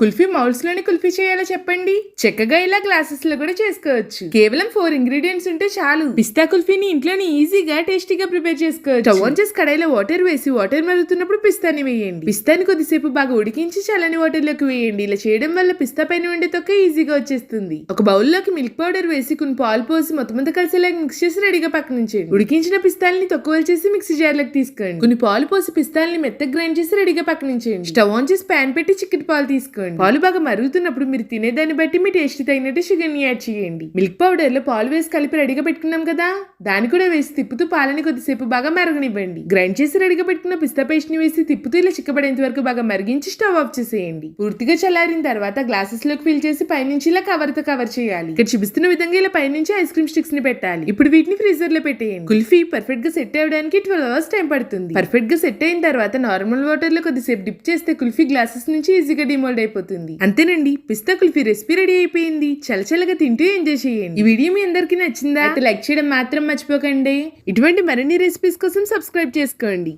కుల్ఫీ మౌల్స్లోనే కుల్ఫీ చేయాలో చెప్పండి. చక్కగా ఇలా గ్లాసెస్లో కూడా చేసుకోవచ్చు. కేవలం ఫోర్ ఇంగ్రీడియంట్స్ ఉంటే చాలు. పిస్తా కుల్ఫీని ఇంట్లోనే ఈజీగా టేస్టీగా ప్రిపేర్ చేసుకోవచ్చు. స్టవ్ ఆన్ చేసి కడాయిలో వాటర్ వేసి వాటర్ మరుగుతున్నప్పుడు పిస్తాని వేయండి. పిస్తాని కొద్దిసేపు బాగా ఉడికించి చల్లని వాటర్లోకి వేయండి. ఇలా చేయడం వల్ల పిస్తా పైన ఉండే తొక్క ఈజీగా వచ్చేస్తుంది. ఒక బౌల్లోకి మిల్క్ పౌడర్ వేసి కొన్ని పాలు పోసి మొత్తం అంతా కలిసేలాగా మిక్స్ చేసి రెడీగా పక్కన ఉంచండి ఉడికించిన పిస్తాల్ని తక్కువ చేసి మిక్సీ జార్లోకి తీసుకోండి. కొన్ని పాలు పోసి పిస్తాల్ని మెత్తగా గ్రైండ్ చేసి రెడీగా పక్కన ఉంచేయండి. స్టవ్ ఆన్ చేసి ప్యాన్ పెట్టి చికెన్ పాలు తీసుకోండి. పాలు బాగా మరుగుతున్నప్పుడు మీరు తినేదాన్ని బట్టి మీ టేస్ట్ తగినట్టు షుగర్ని యాడ్ చేయండి. మిల్క్ పౌడర్లో పాలు వేసి కలిపి రెడీగా పెట్టుకున్నాం కదా? దాన్ని కూడా వేసి తిప్పుతూ పాలని కొద్దిసేపు బాగా మరగనివ్వండి. గ్రైండ్ చేసి రెడీగా పెట్టుకున్న పిస్తా పేస్ట్ని వేసి తిప్పుతూ ఇలా చిక్కబడేంత వరకు బాగా మరిగించి స్టవ్ ఆఫ్ చేసేయండి. పూర్తిగా చల్లారిన తర్వాత గ్లాసెస్లోకి ఫిల్ చేసి పైనుంచి ఇలా కవర్తో కవర్ చేయాలి. ఇక్కడ చూపిస్తున్న విధంగా ఇలా పైనుంచి ఐస్ క్రీమ్ స్టిక్స్ని పెట్టాలి. ఇప్పుడు వీటిని ఫ్రీజర్లో పెట్టేయండి. కుల్ఫీ పర్ఫెక్ట్గా సెట్ అవ్వడానికి ట్వెల్వ్ అవర్స్ టైం పడుతుంది. పర్ఫెక్ట్గా సెట్ అయిన తర్వాత నార్మల్ వాటర్లో కొద్దిసేపు డిప్ చేస్తే కుల్ఫీ గ్లాసెస్ నుంచి ఈజీగా డిమోల్డ్ అయిపోతుంది. అంతేనండి పిస్తా కుల్ఫీ రెసిపీ రెడీ అయిపోయింది చలచలగా తింటూ ఎంజాయ్ చేయండి. ఈ వీడియో మీ అందరికీ నచ్చిందా? అయితే లైక్ చేయడం మాత్రం మర్చిపోకండి. ఇటువంటి మరిన్ని రెసిపీస్ కోసం సబ్స్క్రైబ్ చేసుకోండి.